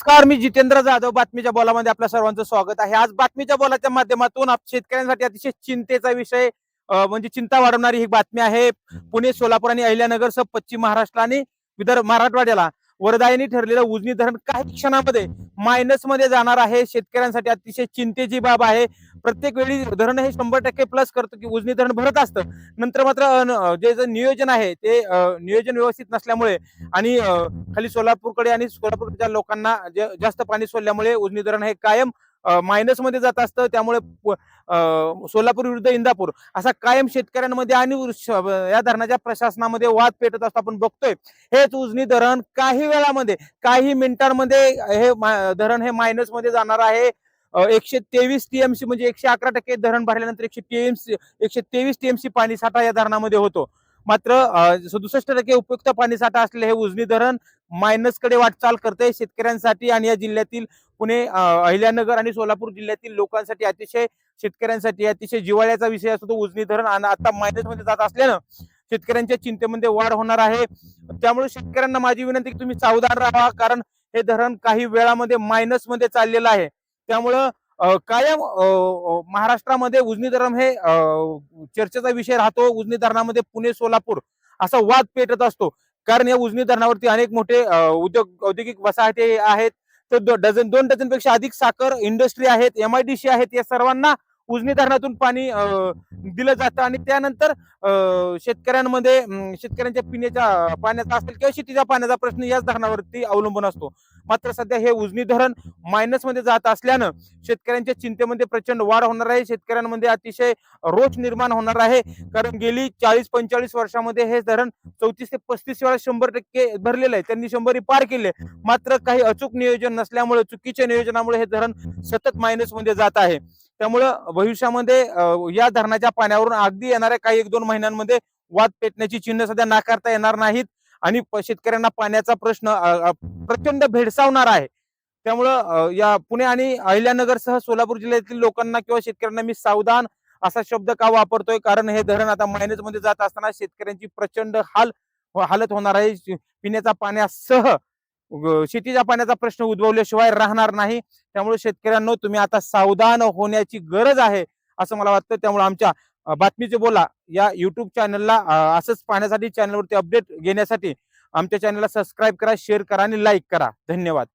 नमस्कार मी जितेंद्र जाधव बातमीच्या बोलामध्ये आपल्या सर्वांचं स्वागत आहे. आज बातमीच्या बोलाच्या माध्यमातून शेतकऱ्यांसाठी अतिशय चिंतेचा विषय म्हणजे चिंता वाढवणारी ही बातमी आहे. पुणे सोलापूर आणि अहिल्यानगर सह पश्चिम महाराष्ट्र आणि विदर्भ मराठवाड्याला वरदायनी ठरलेलं उजनी धरण काही क्षणामध्ये मायनसमध्ये जाणार आहे. शेतकऱ्यांसाठी अतिशय चिंतेची बाब आहे. प्रत्येक वेळी धरण हे शंभर टक्के प्लस करतं की उजनी धरण भरत असतं. नंतर मात्र जे नियोजन आहे ते नियोजन व्यवस्थित नसल्यामुळे आणि खाली सोलापूरकडे आणि सोलापूरच्या लोकांना जे- जास्त पाणी सोडल्यामुळे उजनी धरण हे कायम मायनसमध्ये जात असतं. त्यामुळे अ, सोलापूर विरुद्ध इंदापूर असा कायम शेतकऱ्यांमध्ये आणि या धरणाच्या प्रशासनामध्ये वाद पेटत असतो. आपण बघतोय हेच उजनी धरण काही वेळामध्ये काही मिनिटांमध्ये हे धरण हे मायनसमध्ये जाणार आहे. एकशे तेवीस टीएमसी म्हणजे एकशे अकरा टक्के धरण भरल्यानंतर एकशे टीएमसी एकशे तेवीस टीएमसी पाणी साठा या धरणामध्ये होतो. मात्र सदुसष्ट टक्के उपयुक्त पाणी साठा असलेले हे उजनी धरण मायनसकडे वाटचाल करते शेतकऱ्यांसाठी आणि या जिल्ह्यातील पुणे अहिल्यानगर आणि सोलापूर जिल्ह्यातील लोकांसाठी अतिशय शेतकऱ्यांसाठी अतिशय जिवाळ्याचा विषय असतो तो उजनी धरण आणि आता मायनसमध्ये जात असल्यानं शेतकऱ्यांच्या चिंतेमध्ये वाढ होणार आहे. त्यामुळे शेतकऱ्यांना माझी विनंती की तुम्ही सावधान राहा कारण हे धरण काही वेळामध्ये मायनसमध्ये चाललेलं आहे. त्यामुळं कायम महाराष्ट्रामध्ये उजनी धरण हे चर्चेचा विषय राहतो. उजनी धरणामध्ये पुणे सोलापूर असा वाद पेटत असतो. कारण या उजनी धरणावरती अनेक मोठे उद्योग औद्योगिक वसाहती आहेत. तर डझन दोन डझनपेक्षा अधिक साखर इंडस्ट्री आहेत एमआयडीसी आहेत. या सर्वांना उजनी धरणातून पाणी दिलं जातं आणि त्यानंतर शेतकऱ्यांमध्ये शेतकऱ्यांच्या पिण्याच्या पाण्याचा असेल किंवा शेतीच्या पाण्याचा प्रश्न याच धरणावरती अवलंबून असतो. मात्र सध्या हे उजनी धरण मायनसमध्ये जात असल्यानं शेतकऱ्यांच्या चिंतेमध्ये प्रचंड वाढ होणार आहे. शेतकऱ्यांमध्ये अतिशय रोष निर्माण होणार आहे. कारण गेली चाळीस पंचेचाळीस वर्षामध्ये हे धरण चौतीस ते पस्तीस वेळा शंभर टक्के भरलेलं आहे. त्यांनी शंभरी पार केले मात्र काही अचूक नियोजन नसल्यामुळे चुकीच्या नियोजनामुळे हे धरण सतत मायनसमध्ये जात आहे. त्यामुळं भविष्यामध्ये या धरणाच्या पाण्यावरून अगदी येणाऱ्या काही एक दोन महिन्यांमध्ये वाद पेटण्याची चिन्ह सध्या नाकारता येणार नाहीत. आणि शेतकऱ्यांना पाण्याचा प्रश्न प्रचंड भेडसावणार आहे. त्यामुळं या पुणे आणि अहिल्यानगरसह सोलापूर जिल्ह्यातील लोकांना किंवा शेतकऱ्यांना मी सावधान असा शब्द का वापरतोय? कारण हे धरण आता मायनसमध्ये जात असताना शेतकऱ्यांची प्रचंड हाल हो-, हालत होणार आहे. पिण्याचा पाण्यासह शेतीच्या पाण्याचा प्रश्न उद्भवल्याशिवाय राहणार नाही. त्यामुळे शेतकऱ्यांनो तुम्ही आता सावधान होण्याची गरज आहे असं मला वाटतं. त्यामुळे आमच्या बातमीचे बोला. या युट्यूब चॅनलला असंच पाहण्यासाठी चॅनलवरती अपडेट घेण्यासाठी आमच्या चॅनलला सबस्क्राईब करा शेअर करा आणि लाईक करा. धन्यवाद.